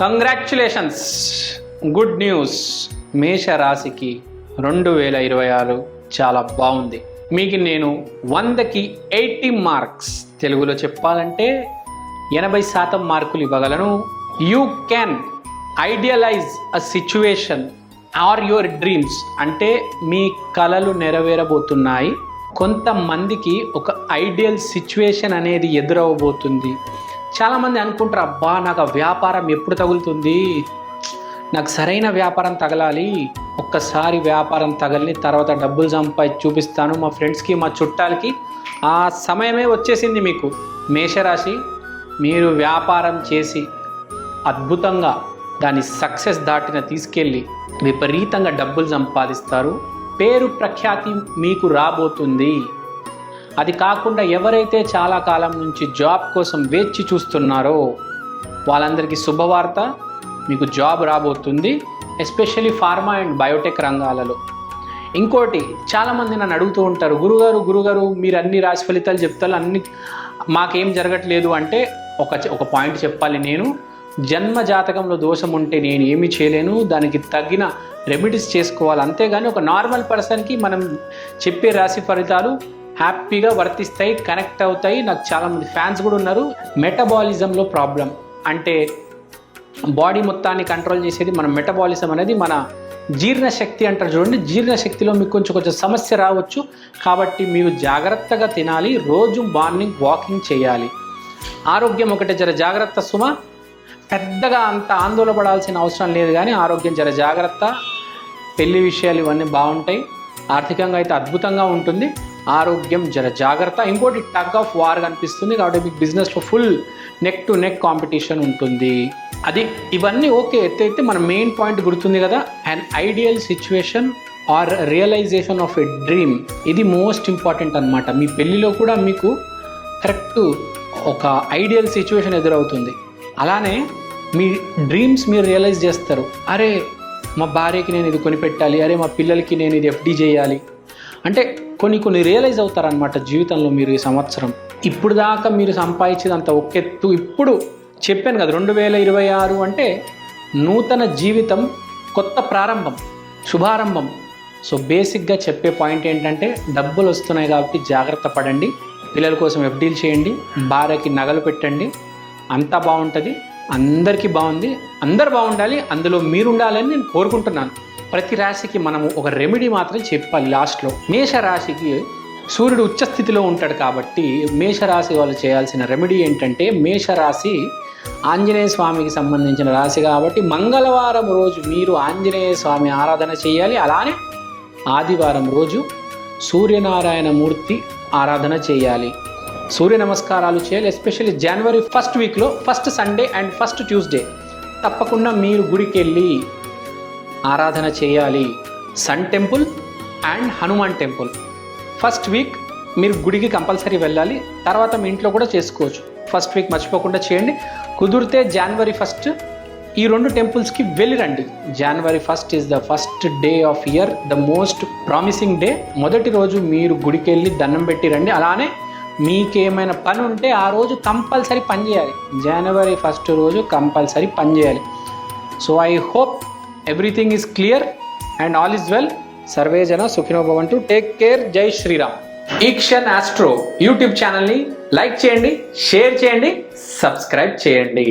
Congratulations good news మేష రాశికి రెండు వేల ఇరవై ఆరు చాలా బాగుంది. మీకు నేను వందకి ఎయిటీ మార్క్స్ తెలుగులో చెప్పాలంటే ఎనభై శాతం మార్కులు ఇవ్వగలను. You can idealize a situation or your dreams అంటే మీ కలలు నెరవేరబోతున్నాయి. కొంతమందికి ఒక ఐడియల్ సిచ్యువేషన్ అనేది ఎదురవబోతుంది. చాలామంది అనుకుంటారు అబ్బా నాకు ఆ వ్యాపారం ఎప్పుడు తగులుతుంది? నాకు సరైన వ్యాపారం తగలాలి. ఒక్కసారి వ్యాపారం తగలిని తర్వాత డబ్బులు సంపాదించి చూపిస్తాను మా ఫ్రెండ్స్కి మా చుట్టాలకి. ఆ సమయమే వచ్చేసింది మీకు. మేషరాశి మీరు వ్యాపారం చేసి అద్భుతంగా దాని సక్సెస్ దాటిన తీసుకెళ్ళి విపరీతంగా డబ్బులు సంపాదిస్తారు. పేరు ప్రఖ్యాతి మీకు రాబోతుంది. అది కాకుండా ఎవరైతే చాలా కాలం నుంచి జాబ్ కోసం వేచి చూస్తున్నారో వాళ్ళందరికీ శుభవార్త. మీకు జాబ్ రాబోతుంది ఎస్పెషల్లీ ఫార్మా అండ్ బయోటెక్ రంగాలలో. ఇంకోటి చాలామంది నన్ను అడుగుతూ ఉంటారు గురుగారు గురుగారు మీరు అన్ని రాశి ఫలితాలు చెప్తారు అన్ని మాకేం జరగట్లేదు. అంటే ఒక ఒక పాయింట్ చెప్పాలి నేను. జన్మ జాతకంలో దోషం ఉంటే నేను ఏమి చేయలేను దానికి తగిన రెమెడీస్ చేసుకోవాలి. అంతేగాని ఒక నార్మల్ పర్సన్కి మనం చెప్పే రాశి ఫలితాలు హ్యాపీగా వర్తిస్తాయి కనెక్ట్ అవుతాయి. నాకు చాలామంది ఫ్యాన్స్ కూడా ఉన్నారు. మెటబాలిజంలో ప్రాబ్లం. అంటే బాడీ మొత్తాన్ని కంట్రోల్ చేసేది మన మెటబాలిజం అనేది మన జీర్ణశక్తి అంటారు చూడండి. జీర్ణశక్తిలో మీకు కొంచెం కొంచెం సమస్య రావచ్చు. కాబట్టి మీరు జాగ్రత్తగా తినాలి. రోజు మార్నింగ్ వాకింగ్ చేయాలి. ఆరోగ్యం ఒకటే జర జాగ్రత్త సుమ. పెద్దగా అంత ఆందోళన పడాల్సిన అవసరం లేదు కానీ ఆరోగ్యం జర జాగ్రత్త. పెళ్ళి విషయాలు ఇవన్నీ బాగుంటాయి. ఆర్థికంగా అయితే అద్భుతంగా ఉంటుంది. ఆరోగ్యం జర జాగ్రత్త. ఇంకోటి టగ్ ఆఫ్ వార్ కనిపిస్తుంది కాబట్టి మీకు బిజినెస్లో full neck to neck competition ఉంటుంది. అది ఇవన్నీ ఓకే. ఎత్తైతే మన మెయిన్ పాయింట్ గుర్తుంది కదా? And ideal situation or realization of a dream ఇది మోస్ట్ ఇంపార్టెంట్ అనమాట మీ పెళ్ళిలో కూడా మీకు కరెక్ట్ ఒక ఐడియల్ సిచ్యువేషన్ ఎదురవుతుంది. అలానే మీ డ్రీమ్స్ మీరు రియలైజ్ చేస్తారు. అరే మా భార్యకి నేను ఇది కొనిపెట్టాలి. అరే మా పిల్లలకి నేను ఇది ఎఫ్డి చేయాలి. అంటే కొన్ని కొన్ని రియలైజ్ అవుతారనమాట జీవితంలో మీరు ఈ సంవత్సరం. ఇప్పుడు దాకా మీరు సంపాదించేదంత ఒకెత్తు ఇప్పుడు చెప్పాను కదా రెండు వేల ఇరవై ఆరు అంటే నూతన జీవితం కొత్త ప్రారంభం శుభారంభం. సో బేసిక్గా చెప్పే పాయింట్ ఏంటంటే డబ్బులు వస్తున్నాయి కాబట్టి జాగ్రత్త పడండి. పిల్లల కోసం ఎఫ్డీలు చేయండి. భార్యకి నగలు పెట్టండి. అంతా బాగుంటుంది. అందరికీ బాగుంది. అందరు బాగుండాలి. అందులో మీరు ఉండాలని నేను కోరుకుంటున్నాను. ప్రతి రాశికి మనము ఒక రెమెడీ మాత్రం చెప్పాలి లాస్ట్లో మేష రాశికి సూర్యుడు ఉచ్చస్థితిలో ఉంటాడు కాబట్టి మేషరాశి వాళ్ళు చేయాల్సిన రెమెడీ ఏంటంటే మేషరాశి ఆంజనేయ స్వామికి సంబంధించిన రాశి కాబట్టి మంగళవారం రోజు మీరు ఆంజనేయ స్వామి ఆరాధన చేయాలి. అలానే ఆదివారం రోజు సూర్యనారాయణ మూర్తి ఆరాధన చేయాలి. సూర్య నమస్కారాలు చేయాలి. ఎస్పెషల్లీ జనవరి ఫస్ట్ వీక్లో first Sunday and first Tuesday తప్పకుండా మీరు గుడికి వెళ్ళి ఆరాధన చేయాలి. Sun temple and Hanuman temple. First week మీరు గుడికి కంపల్సరీ వెళ్ళాలి. తర్వాత మీ ఇంట్లో కూడా చేసుకోవచ్చు. ఫస్ట్ వీక్ మర్చిపోకుండా చేయండి. కుదిరితే జనవరి ఫస్ట్ ఈ రెండు టెంపుల్స్కి వెళ్ళిరండి. January first is the first day of year the most promising day మొదటి రోజు మీరు గుడికి వెళ్ళి దండం పెట్టి రండి అలానే మీకేమైనా పని ఉంటే ఆ రోజు కంపల్సరీ పని చేయాలి. జనవరి ఫస్ట్ రోజు కంపల్సరీ పని చేయాలి. So I hope everything is clear and all is well survey జన సుఖినో భవంతు టేక్ కేర్ జై శ్రీరామ్ ఈక్షన్ ఆస్ట్రో యూట్యూబ్ ఛానల్ని లైక్ చేయండి షేర్ చేయండి సబ్స్క్రైబ్ చేయండి